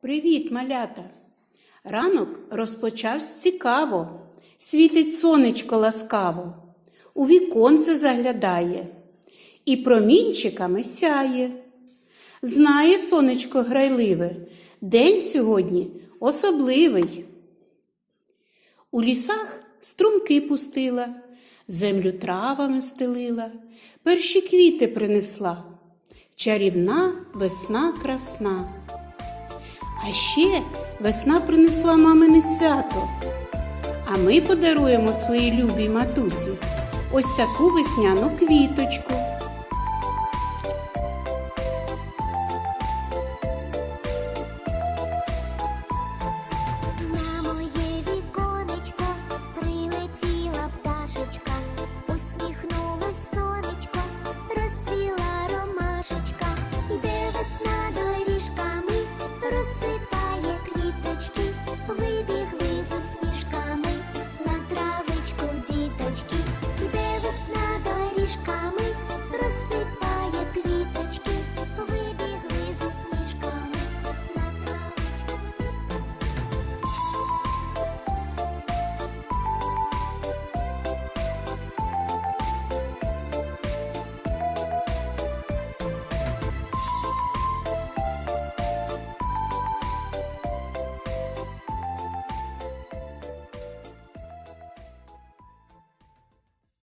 Привіт, малята! Ранок розпочався цікаво, світить сонечко ласкаво, у віконце заглядає і промінчиками сяє. Знає сонечко грайливе, день сьогодні особливий. У лісах струмки пустила, землю травами стелила, перші квіти принесла. Чарівна весна красна. А ще весна принесла мамине свято. А ми подаруємо своїй любій матусі ось таку весняну квіточку.